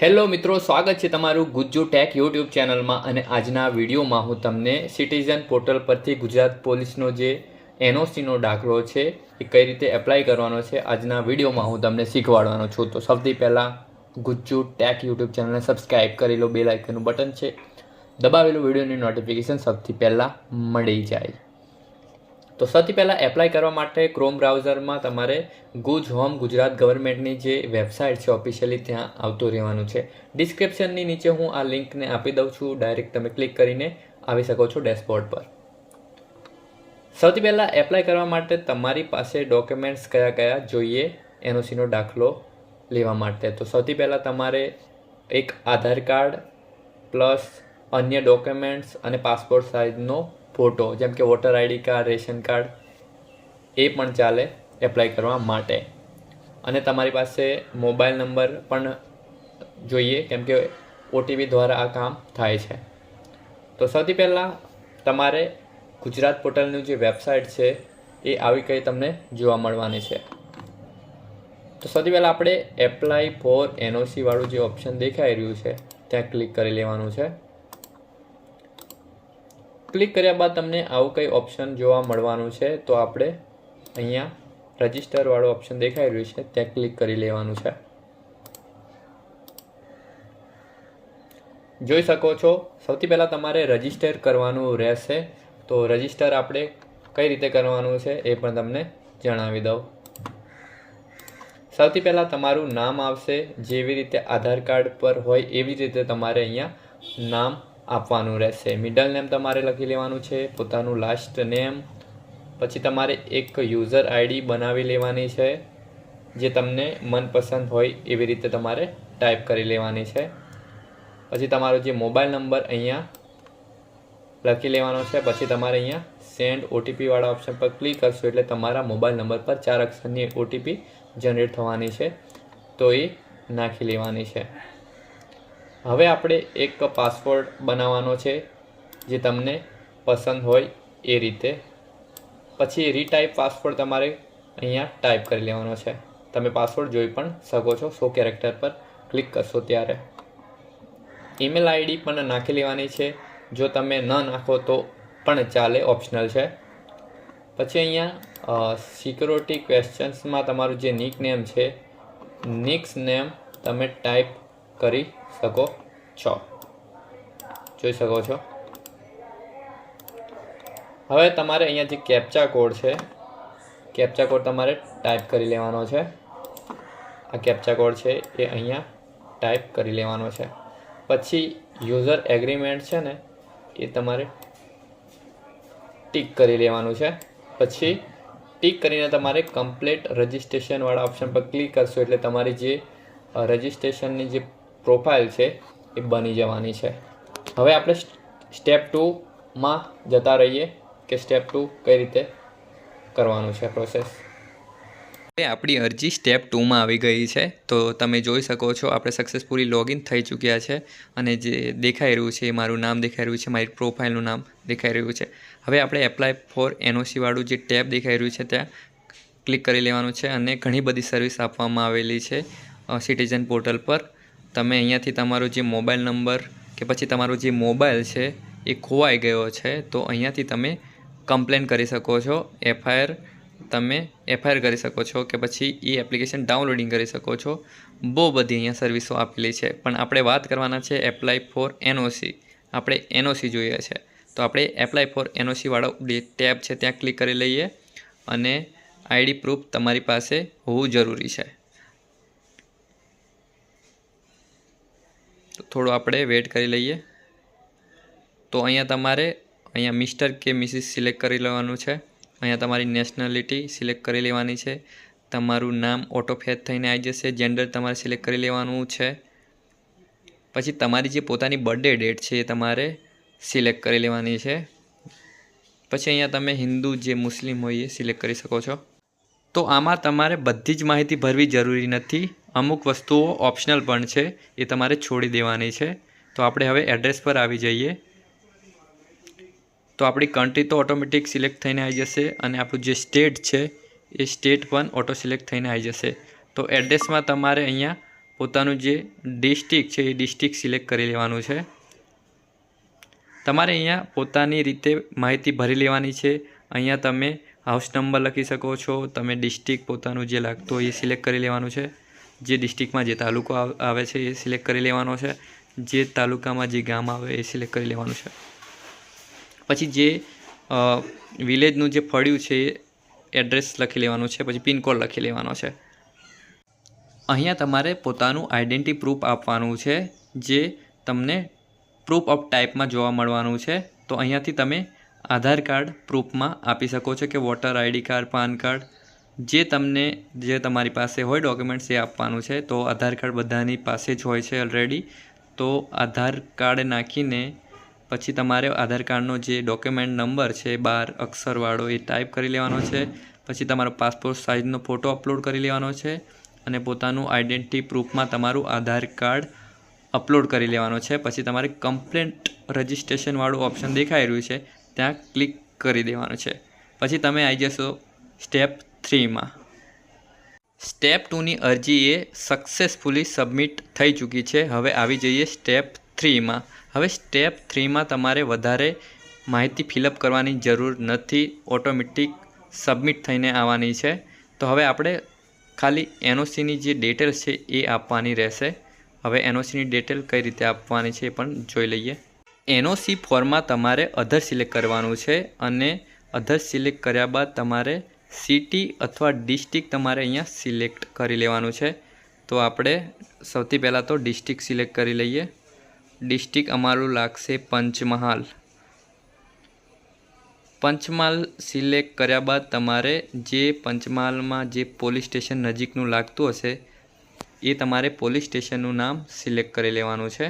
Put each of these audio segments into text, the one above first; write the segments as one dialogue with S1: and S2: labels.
S1: Hello મિત્રો, સ્વાગત છે તમારું ગુજ્જુ ટેક યુટ્યુબ ચેનલમાં અને આજના વિડીયોમાં હું તમને સિટીઝન પોર્ટલ પરથી ગુજરાત પોલીસનો જે એનઓસીનો દાખલો છે એ કઈ રીતે એપ્લાય કરવાનો છે, આજના વિડીયોમાં હું તમને શીખવાડવાનો છું. તો સૌથી પહેલાં ગુજ્જુ ટેક યુટ્યુબ ચેનલને સબસ્ક્રાઈબ કરી લો બે લાઇકનું બટન છે. દબાવેલું વિડીયોની નોટિફિકેશન સૌથી પહેલાં મળી જાય. તો સૌથી પહેલાં એપ્લાય કરવા માટે ક્રોમ બ્રાઉઝરમાં તમારે ગુજ હોમ ગુજરાત ગવર્મેન્ટની જે વેબસાઇટ છે ઓફિશિયલી ત્યાં આવતું રહેવાનું છે. ડિસ્ક્રિપ્શનની નીચે હું આ લિંકને આપી દઉં છું. ડાયરેક્ટ તમે ક્લિક કરીને આવી શકો છો ડેશબોર્ડ પર. સૌથી પહેલાં એપ્લાય કરવા માટે તમારી પાસે ડોક્યુમેન્ટ્સ કયા કયા જોઈએ એનઓસીનો દાખલો લેવા માટે. તો સૌથી પહેલાં તમારે એક આધાર કાર્ડ પ્લસ અન્ય ડોક્યુમેન્ટ્સ અને પાસપોર્ટ સાઇઝનો ફોટો, જેમ કે voter ID card, ration card, એ પણ ચાલે એપ્લાય કરવા માટે. અને તમારી પાસે મોબાઈલ નંબર પણ જોઈએ, કેમ કે ઓટીપી દ્વારા આ કામ થાય છે. તો સૌથી પહેલાં તમારે ગુજરાત પોર્ટલની જે વેબસાઇટ છે, એ આવી કંઈ તમને જોવા મળવાની છે. તો સૌથી પહેલાં આપણે એપ્લાય ફોર એનઓસી વાળું જે ઓપ્શન દેખાઈ રહ્યું છે, ત્યાં ક્લિક કરી લેવાનું છે. ક્લિક કર્યા બાદ તમને આવું કંઈ ઓપ્શન જોવા મળવાનું છે, તો આપણે અહીંયા રજિસ્ટરવાળું ઓપ્શન દેખાઈ રહ્યું છે, ત્યાં ક્લિક કરી લેવાનું છે. જોઈ શકો છો, સૌથી પહેલાં તમારે રજિસ્ટર કરવાનું રહેશે, તો રજિસ્ટર આપણે કઈ રીતે કરવાનું છે એ પણ તમને જણાવી દઉં. સૌથી પહેલાં તમારું નામ આવશે, જેવી રીતે આધાર કાર્ડ પર હોય એવી રીતે તમારે અહીંયા નામ આપવાનું રહેશે. મિડલ નેમ તમારે લખી લેવાનું છે, પોતાનું લાસ્ટ નેમ પછી તમારે એક યુઝર આઈડી બનાવી લેવાની છે, જે તમને મનપસંદ હોય એવી રીતે તમારે ટાઈપ કરી લેવાની છે. પછી તમારો જે મોબાઈલ નંબર અહીંયા લખી લેવાનો છે, પછી તમારે અહીંયા સેન્ડ ઓટીપીવાળા ઓપ્શન પર ક્લિક કરશો એટલે તમારા મોબાઈલ નંબર પર ચાર અક્ષરની ઓટીપી જનરેટ થવાની છે. તો એ નાખી લેવાની છે. હવે આપણે એક પાસવર્ડ બનાવવાનો છે, જે તમને પસંદ હોય એ રીતે. પછી રીટાઈપ પાસવર્ડ તમારે અહીંયા ટાઈપ કરી લેવાનો છે. તમે પાસવર્ડ જોઈ પણ શકો છો સો કેરેક્ટર પર ક્લિક કરશો ત્યારે. ઈમેલ આઈડી પણ નાખી લેવાની છે. જો તમે ન નાખો તો પણ ચાલે ઓપ્શનલ છે. પછી અહીંયા સિક્યોરિટી ક્વેશ્ચન્સમાં તમારું જે નિક નેમ છે નિક્સ નેમ તમે ટાઈપ કરી શકો છો. જોઈ શકો છો. હવે તમારે અહીંયા જે કેપ્ચા કોડ છે કેપ્ચા કોડ તમારે ટાઈપ કરી લેવાનો છે. આ કેપ્ચા કોડ છે એ અહીંયા ટાઈપ કરી લેવાનો છે. પછી યુઝર એગ્રીમેન્ટ છે ને, એ તમારે ટીક કરી લેવાનું છે. પછી ટીક કરીને તમારે કમ્પ્લીટ રજિસ્ટ્રેશનવાળા ઓપ્શન પર ક્લિક કરશો એટલે તમારી જે રજિસ્ટ્રેશનની જે પ્રોફાઇલ છે, એ બની જવાની છે. હવે આપણે સ્ટેપ ટુમાં જતા રહીએ કે સ્ટેપ ટુ કઈ રીતે કરવાનું છે પ્રોસેસ આપણી અરજી સ્ટેપ ટુમાં આવી ગઈ છે, તો તમે જોઈ શકો છો આપણે સક્સેસફુલી લોગિન થઈ ચૂક્યા છે અને જે દેખાઈ રહ્યું છે મારું નામ દેખાઈ રહ્યું છે, મારી પ્રોફાઇલનું નામ દેખાઈ રહ્યું છે. હવે આપણે એપ્લાય ફોર એનઓસી વાળું જે ટેબ દેખાઈ રહ્યું છે ત્યાં ક્લિક કરી લેવાનું છે અને ઘણી બધી સર્વિસ આપવામાં આવેલી છે સિટીઝન પોર્ટલ પર. તમે અહીંયાથી તમારો જે મોબાઈલ નંબર કે પછી તમારો જે મોબાઈલ છે એ ખોવાઈ ગયો છે, તો અહીંયાથી તમે કમ્પ્લેન કરી શકો છો, એફઆઈઆર તમે એફઆઈઆર કરી શકો છો કે પછી એ એપ્લિકેશન ડાઉનલોડિંગ કરી શકો છો. બહુ બધી અહીંયા સર્વિસો આપેલી છે, પણ આપણે વાત કરવાના છે એપ્લાય ફોર એનઓસી. આપણે એનઓસી જોઈએ છે. તો આપણે એપ્લાય ફોર એનઓસીવાળો ટેબ છે ત્યાં ક્લિક કરી લઈએ અને આઈડી પ્રૂફ તમારી પાસે હોવું જરૂરી છે. થોડું આપણે વેટ કરી લઈએ. તો અહીંયા તમારે અહીંયા મિસ્ટર કે મિસિસ સિલેક્ટ કરી લેવાનું છે. અહીંયા તમારી નેશનાલિટી સિલેક્ટ કરી લેવાની છે. તમારું નામ ઓટો ફેચ થઈને આવી જશે. જેન્ડર તમારે સિલેક્ટ કરી લેવાનું છે. પછી તમારી જે પોતાની બર્થડે ડેટ છે એ તમારે સિલેક્ટ કરી લેવાની છે. પછી અહીંયા તમે હિન્દુ જે મુસ્લિમ હોય એ સિલેક્ટ કરી શકો છો. તો આમાં તમારે બધી જ માહિતી ભરવી જરૂરી નથી. અમુક વસ્તુઓ ઓપ્શનલ પણ છે, એ તમારે છોડી દેવાની છે. તો આપણે હવે એડ્રેસ પર આવી જઈએ. તો આપણી કન્ટ્રી તો ઓટોમેટિક સિલેક્ટ થઈને આવી જશે અને આપણું જે સ્ટેટ છે, એ સ્ટેટ પણ ઓટો સિલેક્ટ થઈને આવી જશે. તો એડ્રેસમાં તમારે અહીંયા પોતાનું જે ડિસ્ટ્રિક્ટ છે, એ ડિસ્ટ્રિક્ટ સિલેક્ટ કરી લેવાનું છે. તમારે અહીંયા પોતાની રીતે માહિતી ભરી લેવાની છે. અહીંયા તમે હાઉસ નંબર લખી શકો છો, તમે ડિસ્ટ્રિક્ટ પોતાનું જે લાગતું હોય એ સિલેક્ટ કરી લેવાનું છે. જે ડિસ્ટ્રિક્ટમાં જે તાલુકો આવે છે એ સિલેક્ટ કરી લેવાનો છે. જે તાલુકામાં જે ગામ આવે એ સિલેક્ટ કરી લેવાનું છે. પછી જે વિલેજનું જે ફળ્યું છે એ એડ્રેસ લખી લેવાનું છે, પછી પિનકોડ લખી લેવાનો છે. અહીંયા તમારે પોતાનું આઈડેન્ટિટી પ્રૂફ આપવાનું છે, જે તમને પ્રૂફ ઓફ ટાઈપમાં જોવા મળવાનું છે. તો અહીંયાથી તમે આધાર કાર્ડ પ્રૂફમાં આપી શકો છો કે voter ID card PAN card જે તમને, જે તમારી પાસે હોય ડોક્યુમેન્ટ્સ એ આપવાનું છે, તો આધાર કાર્ડ બધાની પાસે જ હોય છે ઓલરેડી તો આધાર કાર્ડ નાખીને પછી તમારે આધાર કાર્ડનો જે ડોક્યુમેન્ટ નંબર છે, બાર, અક્ષરવાળો એ ટાઈપ કરી લેવાનો છે. પછી તમારો પાસપોર્ટ સાઇઝનો ફોટો અપલોડ કરી લેવાનો છે અને પોતાનું આઈડેન્ટિટી પ્રૂફમાં તમારું આધાર કાર્ડ અપલોડ કરી લેવાનો છે. પછી તમારે કમ્પ્લેન્ટ રજિસ્ટ્રેશનવાળું ઓપ્શન દેખાઈ રહ્યું છે, ત્યાં ક્લિક કરી દેવાનું છે. પછી તમે આવી જશો સ્ટેપ થ્રીમાં. સ્ટેપ ટુની અરજી એ સક્સેસફુલી સબમિટ થઈ ચૂકી છે. હવે આવી જઈએ સ્ટેપ થ્રીમાં. હવે સ્ટેપ થ્રીમાં તમારે વધારે માહિતી ફિલઅપ કરવાની જરૂર નથી. ઓટોમેટિક સબમિટ થઈને આવવાની છે. તો હવે આપણે ખાલી એનઓસીની જે ડિટેલ છે એ આપવાની રહેશે. હવે એનઓસીની ડિટેલ કઈ રીતે આપવાની છે એ પણ જોઈ લઈએ. એનઓસી ફોર્મમાં તમારે અધર સિલેક્ટ કરવાનું છે અને અધર સિલેક્ટ કર્યા બાદ તમારે સિટી અથવા ડિસ્ટ્રિક્ટ તમારે અહીંયા સિલેક્ટ કરી લેવાનું છે. તો આપણે સૌથી પહેલાં તો ડિસ્ટ્રિક્ટ સિલેક્ટ કરી લઈએ. ડિસ્ટ્રિક્ટ અમારું લાગશે પંચમહાલ. પંચમહાલ સિલેક્ટ કર્યા બાદ તમારે જે પંચમહાલમાં જે પોલીસ સ્ટેશન નજીકનું લાગતું હશે, એ તમારે પોલીસ સ્ટેશનનું નામ સિલેક્ટ કરી લેવાનું છે.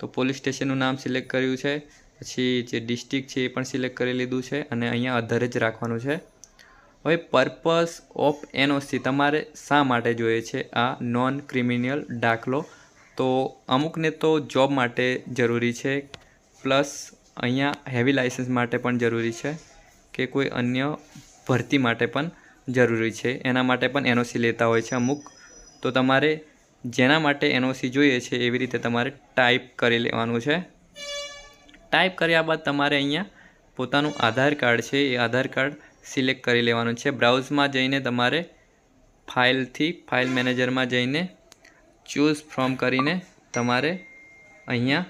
S1: તો પોલીસ સ્ટેશનનું નામ સિલેક્ટ કર્યું છે. પછી જે ડિસ્ટ્રિક્ટ છે એ પણ સિલેક્ટ કરી લીધું છે અને અહીંયા અધર જ રાખવાનું છે. હવે પર્પસ ઓફ એનઓસી તમારે શા માટે જોઈએ છે? આ નોન ક્રિમિનલ દાખલો. તો અમુકને તો જોબ માટે જરૂરી છે પ્લસ અહીંયા હેવી લાઇસન્સ માટે પણ જરૂરી છે કે કોઈ અન્ય ભરતી માટે પણ જરૂરી છે. એના માટે પણ એનઓસી લેતા હોય છે અમુક. તો તમારે જેના માટે એનઓસી જોઈએ છે એવી રીતે તમારે ટાઈપ કરી લેવાનું છે. ટાઈપ કર્યા બાદ તમારે અહીંયા પોતાનું આધાર કાર્ડ છે, એ આધાર કાર્ડ સિલેક્ટ કરી લેવાનું છે. બ્રાઉઝમાં જઈને તમારે ફાઇલથી, ફાઇલ મેનેજરમાં જઈને ચૂઝ ફ્રોમ કરીને તમારે અહીંયા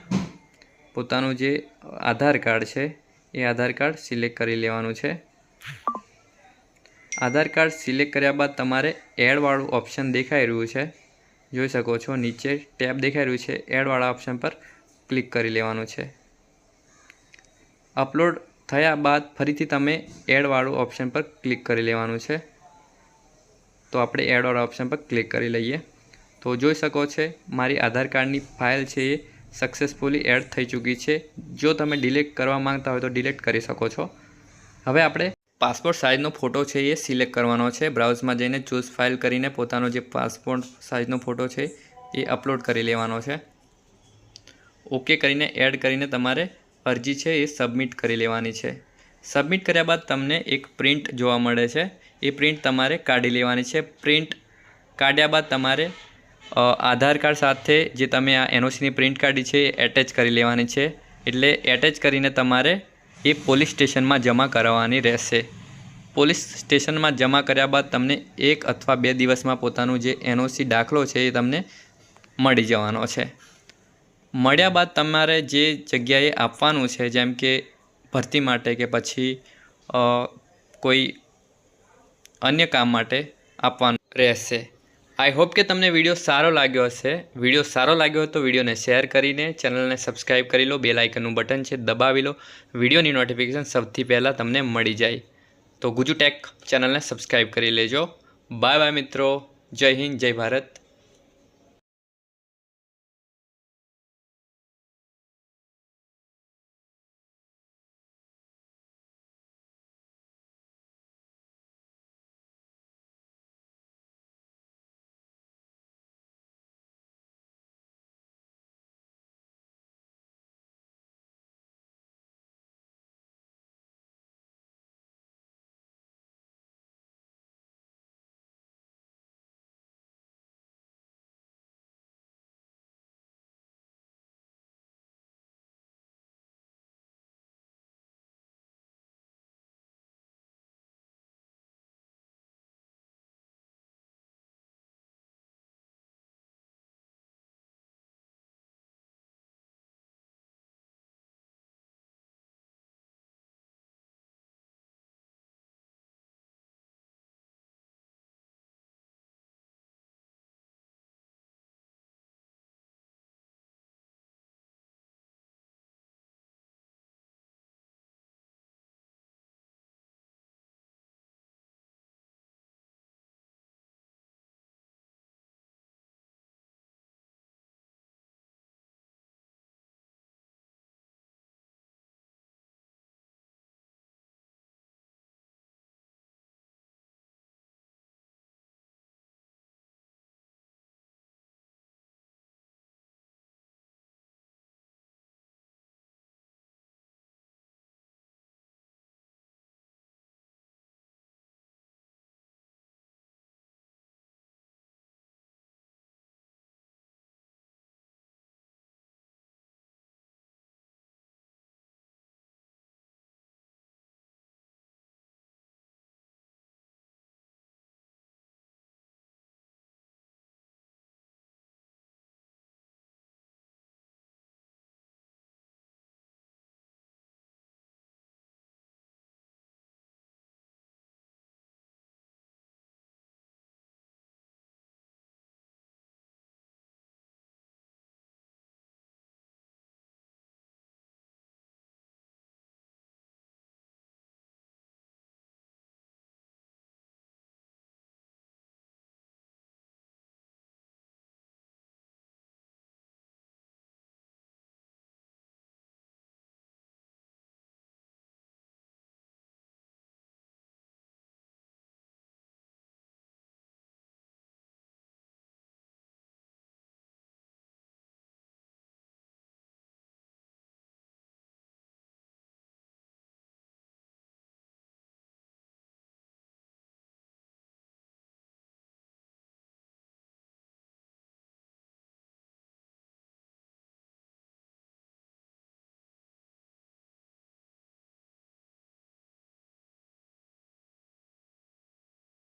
S1: પોતાનું જે આધાર કાર્ડ છે, એ આધાર કાર્ડ સિલેક્ટ કરી લેવાનું છે. આધાર કાર્ડ સિલેક્ટ કર્યા બાદ તમારે એડવાળું ઓપ્શન દેખાઈ રહ્યું છે. જોઈ શકો છો, નીચે ટેબ દેખાઈ રહ્યું છે. એડવાળા ઓપ્શન પર ક્લિક કરી લેવાનું છે. અપલોડ થયા બાદ ફરીથી તમે એડવાળું ઓપ્શન પર ક્લિક કરી લેવાનું છે. તો આપણે એડવાળા ઓપ્શન પર ક્લિક કરી લઈએ. તો જોઈ શકો છો, મારી આધાર કાર્ડની ફાઇલ છે એ સક્સેસફુલી એડ થઈ ચૂકી છે. જો તમે ડિલીટ કરવા માંગતા હોય તો ડિલેટ કરી શકો છો. હવે આપણે પાસપોર્ટ સાઇઝનો ફોટો છે એ સિલેક્ટ કરવાનો છે. બ્રાઉઝમાં જઈને ચૂઝ ફાઇલ કરીને પોતાનો જે પાસપોર્ટ સાઇઝનો ફોટો છે એ અપલોડ કરી લેવાનો છે. ઓકે કરીને એડ કરીને તમારે અરજી છે એ સબમિટ કરી લેવાની છે. સબમિટ કર્યા બાદ તમને એક પ્રિન્ટ જોવા મળે છે. એ પ્રિન્ટ તમારે કાઢી લેવાની છે. પ્રિન્ટ કાઢ્યા બાદ તમારે આધાર કાર્ડ સાથે જે તમે આ એનઓસીની પ્રિન્ટ કાઢી છે એ એટેચ કરી લેવાની છે. એટલે એટેચ કરીને તમારે એ પોલીસ સ્ટેશનમાં જમા કરાવવાની રહેશે. પોલીસ સ્ટેશનમાં જમા કર્યા બાદ તમને એક અથવા બે દિવસમાં પોતાનું જે એનઓસી દાખલો છે એ તમને મળી જવાનો છે. મળ્યા બાદ તમારે જે જગ્યાએ આપવાનું છે, જેમ કે ભરતી માટે કે પછી કોઈ અન્ય કામ માટે આપવાનું રહેશે. આઈ હોપ કે તમને વીડિયો સારો લાગ્યો હશે. વીડિયો સારો લાગ્યો હોય તો વિડીયોને શેર કરીને ચેનલને સબસ્ક્રાઈબ કરી લો. બે લાઇકનનું બટન છે, દબાવી લો. વિડીયોની નોટિફિકેશન સૌથી પહેલાં તમને મળી જાય. તો ગુજુ ટેક ચેનલને સબસ્ક્રાઈબ કરી લેજો. બાય બાય મિત્રો. જય હિન્દ, જય ભારત.